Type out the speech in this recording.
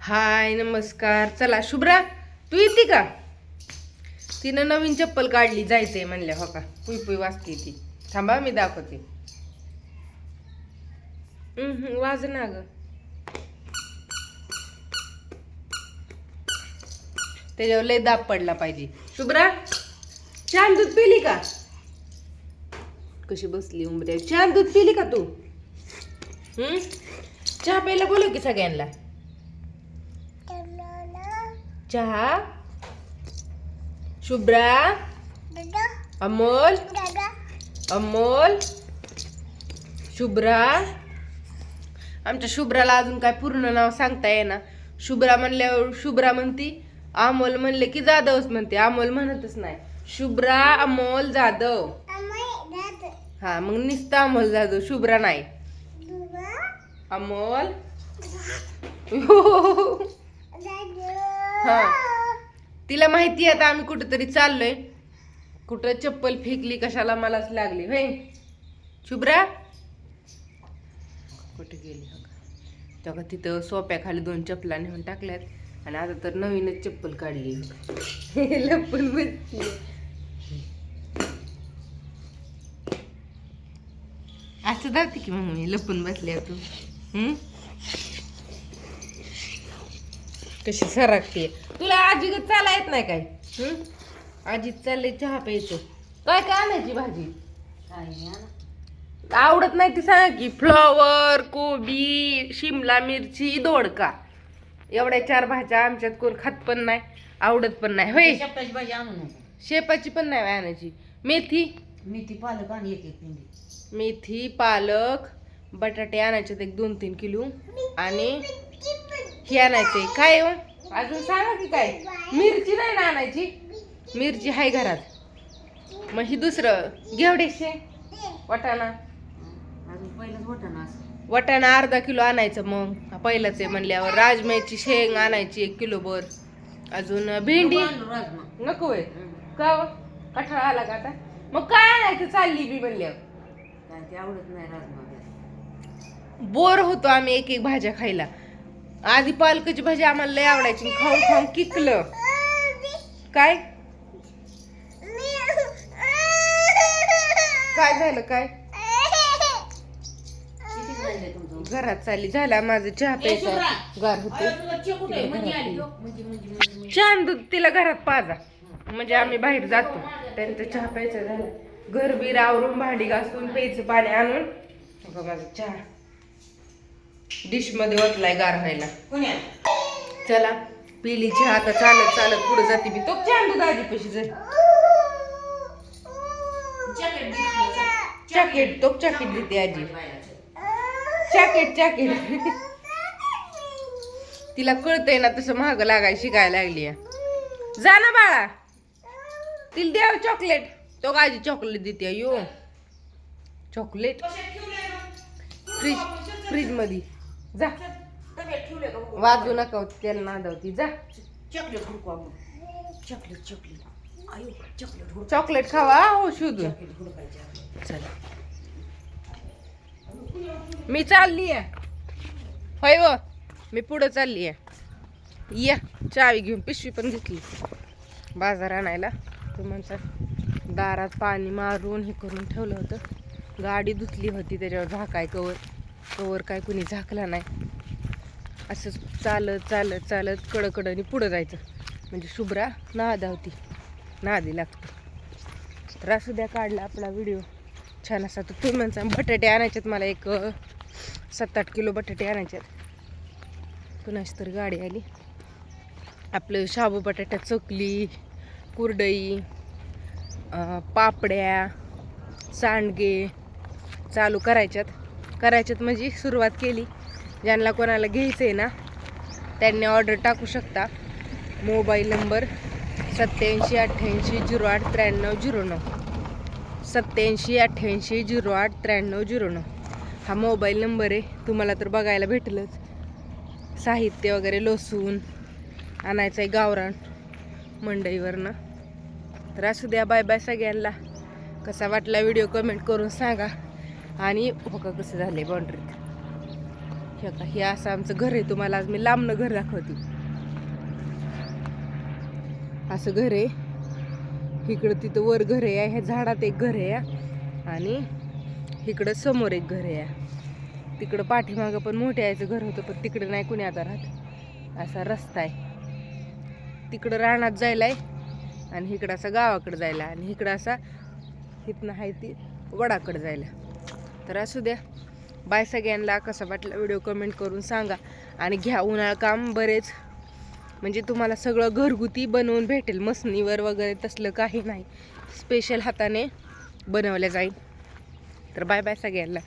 हाय नमस्कार. चला शुभ्रा तू येते का? तिनं नवीन चप्पल काढली जायचंय म्हणल्या हो का? पुई पुई वाजते ती. थांबा मी दाखवते. वाज ना ग. त्याच्यावर लय दाब पडला पाहिजे. शुभ्रा छान दूध पिली का? कशी बसली उमऱ्या छान दूध पिली का तू? हम्म? चहा प्यायला बोलव की सगळ्यांना? चहा शुभ्रा? अमोल? अमोल? शुभ्रा? आमच्या शुभ्राला अजून काय पूर्ण नाव सांगता येईना. शुभ्रा म्हणल्यावर शुभ्रा म्हणती अमोल म्हणले की जाधवच म्हणते. अमोल म्हणतच नाही. शुभ्रा अमोल जाधव. हा मग नुसतं अमोल जाधव शुभ्रा नाही. अमोल? हा. तिला माहिती आहे आता आम्ही कुठेतरी चाललोय. कुठं चप्पल फेकली कशाला मलाच लागली होय? शुभ्रा? कुठे गेली का? तेव्हा तिथं सोप्याखाली दोन चप्पला नेऊन टाकल्यात आणि आता तर नवीनच चप्पल काढली. लपून बसली. असं जाते की मग मी लपून बसल्या तू हम्म कशी सरकते तुला आजी चाला येत नाही काय? हं? आजी चालले चहा प्यायचं. काय काय आणायची भाजी? आवडत नाही ती सांग की फ्लॉवर कोबी शिमला मिरची दोडका. एवढ्या चार भाज्या आमच्यात कोण खात पण नाही आवडत पण नाही. होय? शेपटाची भाजी आणू नको. शेपाची पण नाही आणायची. मेथी? मेथी पालक आणि एक एक मेथी पालक बटाटे आणायचे एक दोन तीन किलो. आणि हे आणायचे काय हो? अजून सांगा की काय? मिरची नाही ना आणायची? मिरची आहे घरात. मग ही दुसरं. घेवडेशे. वाटाणा. अजून पहिलंच होतं ना असं वाटाणा अर्धा किलो आणायचं मग. पहिलंच आहे म्हणल्यावर. राजमाची शेंग आणायची एक किलो भर. अजून भेंडी. नको आणू राजमा नको आहे. का? कठाळा आला का आता? मग काय आणायचं चालली बी म्हणल्यावर? आवडत नाही राजमा बोर होतो आम्ही एक एक भाज्या खायला. आधी पालकाची भाजी आम्हाला लय आवडायची खाऊन खाऊन किकलं. काय? काय झालं काय? घरात चालली. झाला माझं चहा प्यायचा. गार होते हो. छान दूध तिला घरात पाजा. म्हणजे आम्ही बाहेर जातो. त्यांचं चहा प्यायचं झालं. घर बीर आवरून भांडी घासून प्यायचं पाणी आणून. माझा चहा. डिशमध्ये ओतलाय गार व्हायला? चला पिली चहा आता चालत चालत पुढे जाते मी. तो दूध आधी पैसे जर. चॉकलेट तो चॉकलेट देते आजी. बायलाचं. चॉकलेट चॉकलेट तिला कळतंय ना तसं महाग लागायला शिकायला लागली जा ना बाळा. तिला द्याव चॉकलेट तो आजी चॉकलेट देते यो चॉकलेट फ्रीज फ्रीजमध्ये जा. डब्यात ठेवले का बघू. वाजू नका त्याला नादवती जा. चॉकलेट हुडकू आपण चॉकलेट चॉकलेट. आयो चॉकलेट हुडक चॉकलेट खावा हो शोधून चॉकलेट हुडकायचे आपण. चला. मी चालली आहे होय व मी पुढं चालली आहे या चावी घेऊन पिशवी पण घेतली. बाजार आणायला. तुमच्या दारात पाणी मारून हे करून ठेवलं होतं. गाडी धुतली होती त्याच्यावर झाकाय कवर. कवर काय कुणी झाकला नाही. असंच चालत चालत चालत कडकडनी पुढं जायचं. म्हणजे शुभ्रा नादा होती. नादी लागते. तर असू द्या काढला आपला व्हिडिओ छान असा तर तुम्ही म्हणता बटाटे आणायच्यात मला एक सात आठ किलो बटाटे आणायच्यात कुणाची तर गाडी आली. आपलं शाबू बटाट्या चकली कुरडई पापड्या सांडगे चालू करायच्यात. करायच्यात म्हणजे सुरुवात केली. ज्यांना कोणाला घ्यायचं आहे ना त्यांनी ऑर्डर टाकू शकता. मोबाईल नंबर सत्याऐंशी अठ्ठ्याऐंशी झिरो आठ त्र्याण्णव झिरो नऊ. सत्याऐंशी अठ्ठ्याऐंशी झिरो आठ त्र्याण्णव झिरो नऊ. हा मोबाईल नंबर आहे. तुम्हाला तर बघायला भेटलंच. साहित्य वगैरे लसूण आणायचं आहे गावरान मंडईवरनं. तर असू द्या बाय बाय सगळ्यांना. कसा वाटला व्हिडिओ कमेंट करून सांगा. आणि हो का कसं झालं आहे बाउंड्रीत हे का हे असं आमचं घर आहे. तुम्हाला आज मी लांबनं घर दाखवते. असं घर आहे. इकडं तिथं वर घर आहे. ह्या झाडात एक घर आहे आणि इकडं समोर एक घर आहे तिकडं पाठीमागं पण मोठे यायचं घर होतं पण तिकडं नाही कुणी आता राहत. असा रस्ता आहे. तिकडं रानात जायला आहे आणि इकडं असा गावाकडं जायला आणि इकडं असा इथनं आहे ती वडाकडं जायला. तर असू द्या. बाय सगळ्यांना. कसा वाटला व्हिडिओ कमेंट करून सांगा. आणि घ्या उन्हाळा काम बरेच. म्हणजे तुम्हाला सगळं घरगुती बनवून भेटेल. मसनीवर वगैरे तसलं काही नाही. स्पेशल हाताने बनवल्या जाईल. तर बाय बाय सगळ्यांना.